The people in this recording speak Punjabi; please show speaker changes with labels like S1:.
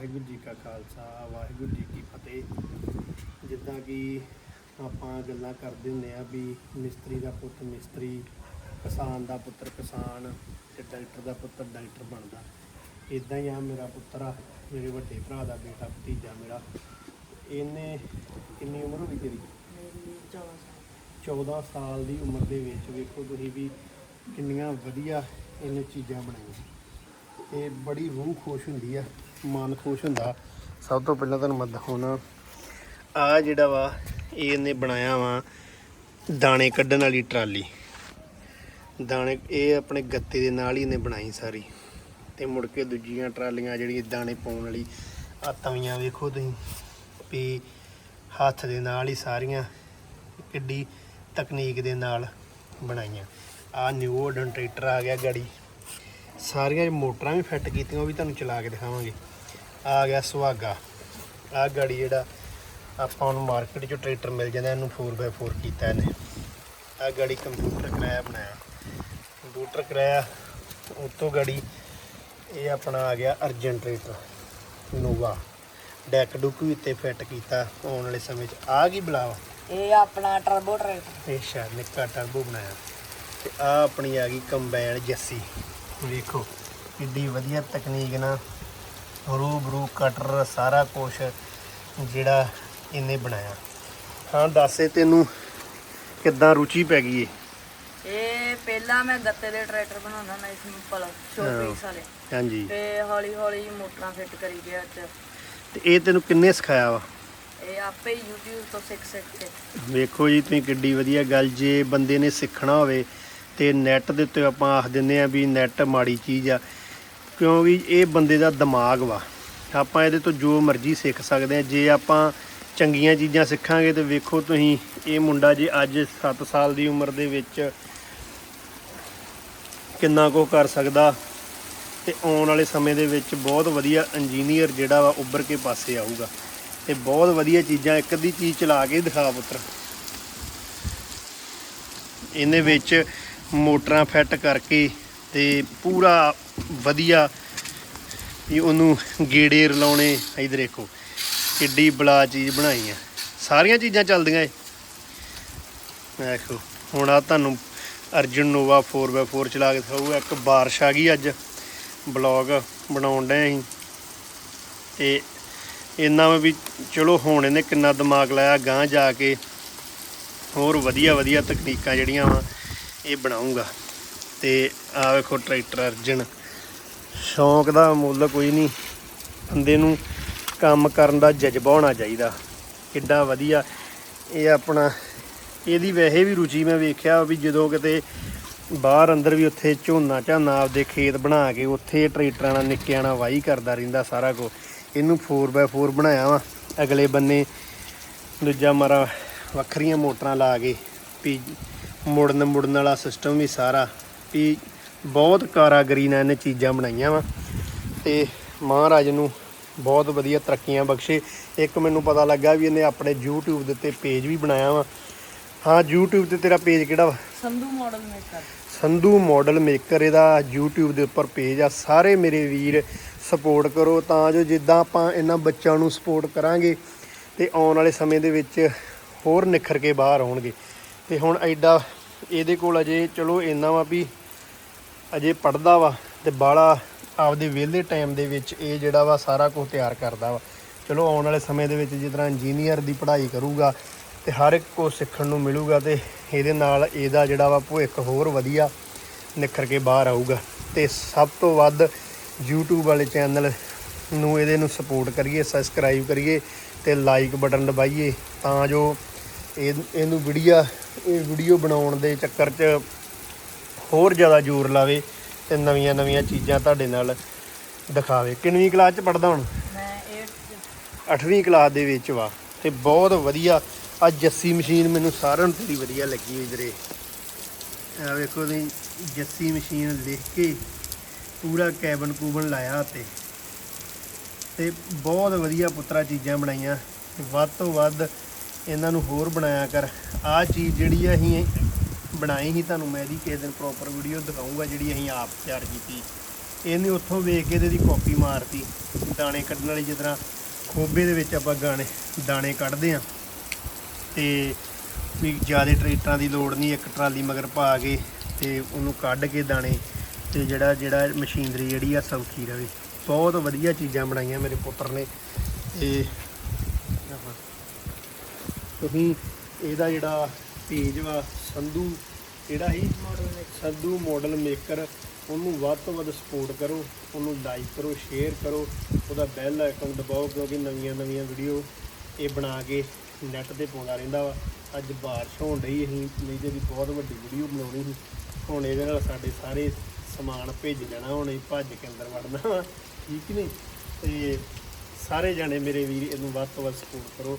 S1: ਵਾਹਿਗੁਰੂ ਜੀ ਕਾ ਖਾਲਸਾ ਵਾਹਿਗੁਰੂ ਜੀ ਕੀ ਫਤਿਹ। ਜਿੱਦਾਂ ਕਿ ਆਪਾਂ ਗੱਲਾਂ ਕਰਦੇ ਹੁੰਦੇ ਆ ਵੀ ਮਿਸਤਰੀ ਦਾ ਪੁੱਤ ਮਿਸਤਰੀ ਕਿਸਾਨ ਦਾ ਪੁੱਤਰ ਕਿਸਾਨ ਤੇ ਡਾਕਟਰ ਦਾ ਪੁੱਤਰ ਡਾਕਟਰ ਬਣਦਾ। ਇਦਾਂ ਹੀ ਆ ਮੇਰਾ ਪੁੱਤਰ ਆ ਮੇਰੇ ਵੱਡੇ ਭਰਾ ਦਾ ਬੇਟਾ ਭਤੀਜਾ ਮੇਰਾ। ਇਹਨੇ ਕਿੰਨੀ ਉਮਰ ਹੋ ਗਈ ਤੇਰੀ?
S2: ਮੇਰੀ 14 ਸਾਲ।
S1: 14 ਸਾਲ ਦੀ ਉਮਰ ਦੇ ਵਿੱਚ ਵੇਖੋ ਤੁਸੀਂ ਵੀ ਕਿੰਨੀਆਂ ਵਧੀਆ ਇਹਨੇ ਚੀਜ਼ਾਂ ਬਣਾਈਆਂ। ਤੇ ਬੜੀ ਰੂਹ ਖੁਸ਼ ਹੁੰਦੀ ਆ। ਮਨ ਖੁਸ਼ ਹੁੰਦਾ। ਸਭ ਤੋਂ ਪਹਿਲਾਂ ਤੁਹਾਨੂੰ ਮੈਂ ਦਿਖਾਉਣਾ। ਆ ਜਿਹੜਾ ਵਾ, ਇਹ ਇਹਨੇ ਬਣਾਇਆ ਵਾ ਦਾਣੇ ਕੱਢਣ ਵਾਲੀ ਟਰਾਲੀ। ਦਾਣੇ, ਇਹ ਆਪਣੇ ਗੱਤੇ ਦੇ ਨਾਲ ਹੀ ਇਹਨੇ ਬਣਾਈ ਸਾਰੀ। ਤੇ ਮੁੜ ਕੇ ਦੂਜੀਆਂ ਟਰਾਲੀਆਂ ਜਿਹੜੀਆਂ ਦਾਣੇ ਪਾਉਣ ਵਾਲੀ ਆ ਤਵੀਆਂ ਵੇਖੋ ਤੁਸੀਂ, ਵੀ ਹੱਥ ਦੇ ਨਾਲ ਹੀ ਸਾਰੀਆਂ ਕਿੱਡੀ ਤਕਨੀਕ ਦੇ ਨਾਲ ਬਣਾਈਆਂ। ਆ ਨਿਊ ਆਰਡਨ ਟਰੈਕਟਰ ਆ ਗਿਆ ਗਾੜੀ। ਸਾਰੀਆਂ ਮੋਟਰਾਂ ਵੀ ਫਿੱਟ ਕੀਤੀਆਂ ਉਹ ਵੀ ਤੁਹਾਨੂੰ ਚਲਾ ਕੇ ਦਿਖਾਵਾਂਗੇ। ਆ ਗਿਆ ਸੁਹਾਗਾ। ਆ ਗਾੜੀ ਜਿਹੜਾ ਆਪਾਂ ਨੂੰ ਮਾਰਕੀਟ 'ਚੋਂ ਟਰੈਕਟਰ ਮਿਲ ਜਾਂਦਾ ਇਹਨੂੰ 4x4 ਕੀਤਾ ਇਹਨੇ। ਆ ਗਾੜੀ ਕੰਪਿਊਟਰ ਕਿਰਾਇਆ ਬਣਾਇਆ। ਕੰਪਿਊਟਰ ਕਿਰਾਇਆ ਉਤੋਂ ਗਾੜੀ ਇਹ ਆਪਣਾ ਆ ਗਿਆ ਅਰਜਨ ਟਰੈਕਟਰ ਨੋਵਾ। ਡੈਕ ਡੁੱਕ ਵੀ ਉੱਤੇ ਫਿੱਟ ਕੀਤਾ ਆਉਣ ਵਾਲੇ ਸਮੇਂ 'ਚ। ਆ ਕੀ ਬੁਲਾਵਾ?
S2: ਇਹ ਆਪਣਾ ਟਰਬੋ ਟਰੈਕਟਰ।
S1: ਇਹ ਸ਼ਾਇਦ ਨਿੱਕਾ ਟਰਬੋ ਬਣਾਇਆ। ਤੇ ਆ ਆਪਣੀ ਆ ਗਈ ਕੰਬਾਈਨ ਜੱਸੀ। ਵੇਖੋ ਕਿੱਡੀ ਵਧੀਆ ਤਕਨੀਕ ਨਾਲ ਰੂ ਬਰੂ ਕਟਰ ਸਾਰਾ ਕੁਝ ਜਿਹੜਾ ਇਹਨੇ ਬਣਾਇਆ। ਹਾਂ ਦੱਸੇ ਤੈਨੂੰ ਕਿੱਦਾਂ ਰੁਚੀ ਪੈ ਗਈ ਏ?
S2: ਇਹ ਪਹਿਲਾਂ ਮੈਂ ਗੱਤੇ ਦੇ ਟਰੈਕਟਰ ਬਣਾਉਣਾ ਨਾ ਸਿੰਪਲ ਸ਼ੋਰ
S1: ਹਾਂ।
S2: ਪੀਸ ਵਾਲੇ।
S1: ਹਾਂਜੀ।
S2: ਤੇ ਹੌਲੀ ਹੌਲੀ ਮੋਟਰਾਂ ਫਿੱਟ ਕਰੀ ਗਿਆ ਚ
S1: ਤੇ ਇਹ ਤੈਨੂੰ ਕਿੰਨੇ ਸਿਖਾਇਆ ਵਾ?
S2: ਇਹ ਆਪੇ YouTube ਤੋਂ ਸਿੱਖ ਸਿੱਖ ਕੇ।
S1: ਵੇਖੋ ਜੀ ਤੁਸੀਂ ਕਿੱਡੀ ਵਧੀਆ ਗੱਲ ਜੇ ਬੰਦੇ ਨੇ ਸਿੱਖਣਾ ਹੋਵੇ ਤੇ ਨੈਟ ਦੇ ਉੱਤੇ ਆਪਾਂ ਆਖ ਦਿੰਦੇ ਆ ਵੀ ਨੈਟ ਮਾੜੀ ਚੀਜ਼ ਆ, ਕਿਉਂਕਿ ਇਹ ਬੰਦੇ ਦਾ ਦਿਮਾਗ ਵਾ। ਆਪਾਂ ਇਹਦੇ ਤੋਂ ਜੋ ਮਰਜ਼ੀ ਸਿੱਖ ਸਕਦੇ ਆ ਜੇ ਆਪਾਂ ਚੰਗੀਆਂ ਚੀਜ਼ਾਂ ਸਿੱਖਾਂਗੇ ਤੇ ਵੇਖੋ ਤੁਸੀਂ, ਇਹ ਮੁੰਡਾ ਜੇ ਅੱਜ 7 ਸਾਲ ਦੀ ਉਮਰ ਦੇ ਵਿੱਚ ਕਿੰਨਾ ਕੁ ਕਰ ਸਕਦਾ ਤੇ ਆਉਣ ਵਾਲੇ ਸਮੇਂ ਦੇ ਵਿੱਚ ਬਹੁਤ ਵਧੀਆ ਇੰਜੀਨੀਅਰ ਜਿਹੜਾ ਵਾ ਉੱਭਰ ਕੇ ਪਾਸੇ ਆਊਗਾ। ਤੇ ਬਹੁਤ ਵਧੀਆ ਚੀਜ਼ਾਂ ਇੱਕ ਅੱਧੀ ਚੀਜ਼ ਚਲਾ ਕੇ ਦਿਖਾ ਪੁੱਤਰ। ਇਹਦੇ ਵਿੱਚ ਮੋਟਰਾਂ ਫਿੱਟ ਕਰਕੇ ਤੇ ਪੂਰਾ ਵਧੀਆ ਵੀ ਉਹਨੂੰ ਗੇੜੇ ਰਲਾਉਣੇ ਇਧਰ ਦੇਖੋ, ਕਿੱਡੀ ਬਲਾ ਚੀਜ਼ ਬਣਾਈ ਆ। ਸਾਰੀਆਂ ਚੀਜ਼ਾਂ ਚੱਲਦੀਆਂ ਏ। ਦੇਖੋ, ਹੁਣ ਆ ਤੁਹਾਨੂੰ ਅਰਜਨ ਨੋਵਾ 4x4 ਚਲਾ ਕੇ ਦਿਖਾਊਗਾ। ਇੱਕ ਬਾਰਿਸ਼ ਆ ਗਈ ਅੱਜ। ਬਲੌਗ ਬਣਾਉਣ ਡਏ ਅਸੀਂ। ਤੇ ਇੰਨਾ ਵਾ ਵੀ ਚਲੋ ਹੁਣ ਇਹਨੇ ਕਿੰਨਾ ਦਿਮਾਗ ਲਾਇਆ ਗਾਂ ਜਾ ਕੇ। ਹੋਰ ਵਧੀਆ ਵਧੀਆ ਤਕਨੀਕਾਂ ਜਿਹੜੀਆਂ ਵਾ ਇਹ ਬਣਾਉਂਗਾ। ਤੇ ਆ ਵੇਖੋ ਟਰੈਕਟਰ ਅਰਜਨ। ਸ਼ੌਂਕ ਦਾ ਮੁੱਲ ਕੋਈ ਨਹੀਂ। ਬੰਦੇ ਨੂੰ ਕੰਮ ਕਰਨ ਦਾ ਜਜ਼ਬਾ ਹੋਣਾ ਚਾਹੀਦਾ। ਕਿੱਡਾ ਵਧੀਆ। ਇਹ ਆਪਣਾ, ਇਹਦੀ ਵੈਸੇ ਵੀ ਰੁਚੀ ਮੈਂ ਵੇਖਿਆ ਵੀ ਜਦੋਂ ਕਿਤੇ ਬਾਹਰ ਅੰਦਰ ਵੀ ਉੱਥੇ ਝੋਨਾ ਝਾਨਾ ਆਪਦੇ ਖੇਤ ਬਣਾ ਕੇ ਉੱਥੇ ਟਰੈਕਟਰਾਂ ਨਾਲ ਨਿੱਕਿਆਂ ਨਾਲ ਵਾਹੀ ਕਰਦਾ ਰਹਿੰਦਾ ਸਾਰਾ ਕੁਝ ਇਹਨੂੰ 4x4 ਬਣਾਇਆ ਵਾ। ਅਗਲੇ ਬੰਨੇ ਦੂਜਾ ਮਾਰਾ ਵੱਖਰੀਆਂ ਮੋਟਰਾਂ ਲਾ ਕੇ ਵੀ ਮੁੜਨ ਮੁੜਨ ਵਾਲਾ ਸਿਸਟਮ ਵੀ ਸਾਰਾ ਵੀ ਬਹੁਤ ਕਾਰਾਗਰੀ ਨਾਲ ਇਹਨੇ ਚੀਜ਼ਾਂ ਬਣਾਈਆਂ ਵਾ। ਤੇ ਮਹਾਰਾਜ ਨੂੰ ਬਹੁਤ ਵਧੀਆ ਤਰੱਕੀਆਂ ਬਖਸ਼ੇ। ਇੱਕ ਮੈਨੂੰ ਪਤਾ ਲੱਗਾ ਵੀ ਇਹਨੇ ਆਪਣੇ YouTube ਦੇ ਉੱਤੇ ਪੇਜ ਵੀ ਬਣਾਇਆ ਵਾ। ਹਾਂ YouTube ਤੇ ਤੇਰਾ ਪੇਜ ਕਿਹੜਾ ਵਾ?
S2: Sandhu model maker
S1: Sandhu model maker ਇਹਦਾ YouTube ਦੇ ਉੱਪਰ ਪੇਜ ਆ। ਸਾਰੇ ਮੇਰੇ ਵੀਰ ਸਪੋਰਟ ਕਰੋ ਤਾਂ ਜੋ ਜਿੱਦਾਂ ਆਪਾਂ ਇਹਨਾਂ ਬੱਚਿਆਂ ਨੂੰ ਸਪੋਰਟ ਕਰਾਂਗੇ ਤੇ ਆਉਣ ਵਾਲੇ ਸਮੇਂ ਦੇ ਵਿੱਚ ਹੋਰ ਨਿਖਰ ਕੇ ਬਾਹਰ ਆਉਣਗੇ। ਤੇ ਹੁਣ ਐਡਾ ਇਹਦੇ ਕੋਲ ਅਜੇ ਚਲੋ ਇੰਨਾ ਵਾ ਵੀ ਅਜੇ ਪੜਦਾ ਵਾ ਤੇ ਬਾਲਾ ਆਪਦੇ ਵਿਹਲੇ ਟਾਈਮ ਦੇ ਵਿੱਚ ਇਹ ਜਿਹੜਾ ਵਾ ਸਾਰਾ ਕੁਝ ਤਿਆਰ ਕਰਦਾ ਵਾ। ਚਲੋ ਆਉਣ ਵਾਲੇ ਸਮੇਂ ਦੇ ਵਿੱਚ ਜਿਸ ਤਰ੍ਹਾਂ ਇੰਜੀਨੀਅਰ ਦੀ ਪੜ੍ਹਾਈ ਕਰੂਗਾ ਤੇ ਹਰ ਇੱਕ ਕੁਛ ਸਿੱਖਣ ਨੂੰ ਮਿਲੂਗਾ ਤੇ ਇਹਦੇ ਨਾਲ ਇਹਦਾ ਜਿਹੜਾ ਵਾ ਭਵਿੱਖ ਹੋਰ ਵਧੀਆ ਨਿਖਰ ਕੇ ਬਾਹਰ ਆਊਗਾ। ਤੇ ਸਭ ਤੋਂ ਵੱਧ YouTube ਵਾਲੇ ਚੈਨਲ ਨੂੰ ਇਹਦੇ ਨੂੰ ਸਪੋਰਟ ਕਰੀਏ ਸਬਸਕ੍ਰਾਈਬ ਕਰੀਏ ਤੇ ਲਾਈਕ ਬਟਨ ਦਬਾਈਏ ਤਾਂ ਜੋ ਇਹ, ਇਹਨੂੰ ਵੀਡੀਓ ਇਹ ਵੀਡੀਓ ਬਣਾਉਣ ਦੇ ਚੱਕਰ 'ਚ ਹੋਰ ਜ਼ਿਆਦਾ ਜ਼ੋਰ ਲਾਵੇ ਤੇ ਨਵੀਆਂ ਨਵੀਆਂ ਚੀਜ਼ਾਂ ਤੁਹਾਡੇ ਨਾਲ ਦਿਖਾਵੇ। ਕਿੰਨਵੀਂ ਕਲਾਸ 'ਚ ਪੜਦਾ ਹੁਣ?
S2: ਮੈਂ 8
S1: 8ਵੀਂ ਕਲਾਸ ਦੇ ਵਿੱਚ ਵਾ ਤੇ ਬਹੁਤ ਵਧੀਆ। ਆ ਜੱਸੀ ਮਸ਼ੀਨ ਮੈਨੂੰ ਸਾਰਿਆਂ ਨੂੰ ਤੇਰੀ ਵਧੀਆ ਲੱਗੀ ਵੀਰੇ। ਆ ਵੇਖੋ ਤੁਸੀਂ ਜੱਸੀ ਮਸ਼ੀਨ ਲਿਖ ਕੇ ਪੂਰਾ ਕੈਬਨ ਕੂਬਨ ਲਾਇਆ ਤੇ। ਤੇ ਬਹੁਤ ਵਧੀਆ ਪੁੱਤਰਾ ਚੀਜ਼ਾਂ ਬਣਾਈਆਂ। ਵੱਧ ਤੋਂ ਵੱਧ ਇਹਨਾਂ ਨੂੰ ਹੋਰ ਬਣਾਇਆ ਕਰ। ਆ ਚੀਜ਼ ਜਿਹੜੀ ਆ, ਅਸੀਂ ਬਣਾਈ ਸੀ ਤੁਹਾਨੂੰ, ਮੈਂ ਇਹਦੀ ਕਿਸੇ ਦਿਨ ਪ੍ਰੋਪਰ ਵੀਡੀਓ ਦਿਖਾਉਂਗਾ ਜਿਹੜੀ ਅਸੀਂ ਆਪ ਤਿਆਰ ਕੀਤੀ। ਇਹਨੇ ਉੱਥੋਂ ਵੇਖ ਕੇ ਤੇ ਇਹਦੀ ਕਾਪੀ ਮਾਰਤੀ। ਦਾਣੇ ਕੱਢਣ ਵਾਲੀ ਜਿਸ ਤਰ੍ਹਾਂ ਖੋਬੇ ਦੇ ਵਿੱਚ ਆਪਾਂ ਗਾਣੇ, ਦਾਣੇ ਕੱਢਦੇ ਆ ਤੇ ਵੀ ਜ਼ਿਆਦਾ ਟਰੈਕਟਰਾਂ ਦੀ ਲੋੜ ਨਹੀਂ, ਇੱਕ ਟਰਾਲੀ ਮਗਰ ਪਾ ਕੇ ਤੇ ਉਹਨੂੰ ਕੱਢ ਕੇ ਦਾਣੇ ਤੇ ਜਿਹੜਾ ਜਿਹੜਾ ਮਸ਼ੀਨਰੀ ਜਿਹੜੀ ਆ, ਸੌਖੀ ਰਵੇ। ਬਹੁਤ ਵਧੀਆ ਚੀਜ਼ਾਂ ਬਣਾਈਆਂ ਮੇਰੇ ਪੁੱਤਰ ਨੇ। ਤੇ ਤੁਸੀਂ ਇਹਦਾ ਜਿਹੜਾ ਪੇਜ ਵਾ ਸੰਧੂ ਕਿਹੜਾ ਸੀ? ਸੰਧੂ ਮਾਡਲ ਮੇਕਰ ਉਹਨੂੰ ਵੱਧ ਤੋਂ ਵੱਧ ਸਪੋਰਟ ਕਰੋ ਉਹਨੂੰ ਲਾਈਕ ਕਰੋ ਸ਼ੇਅਰ ਕਰੋ ਉਹਦਾ ਬੈਲ ਆਈਕਨ ਦਬਾਓ ਕਿਉਂਕਿ ਨਵੀਆਂ ਨਵੀਆਂ ਵੀਡੀਓ ਇਹ ਬਣਾ ਕੇ ਨੈਟ ਤੇ ਪਾਉਂਦਾ ਰਹਿੰਦਾ ਵਾ। ਅੱਜ ਬਾਰਿਸ਼ ਹੋਣ ਡਈ ਅਸੀਂ ਨਹੀਂ ਤੇ ਵੀ ਬਹੁਤ ਵੱਡੀ ਵੀਡੀਓ ਬਣਾਉਣੀ ਸੀ। ਹੁਣ ਇਹਦੇ ਨਾਲ ਸਾਡੇ ਸਾਰੇ ਸਮਾਨ ਭੇਜ ਜਾਣਾ ਹੁਣ ਇਹ ਭੱਜ ਕੇ ਅੰਦਰ ਵੜਨਾ ਠੀਕ ਨਹੀਂ? ਤੇ ਸਾਰੇ ਜਾਣੇ ਮੇਰੇ ਵੀਰ ਇਹਨੂੰ ਵੱਧ ਤੋਂ ਵੱਧ ਸਪੋਰਟ ਕਰੋ।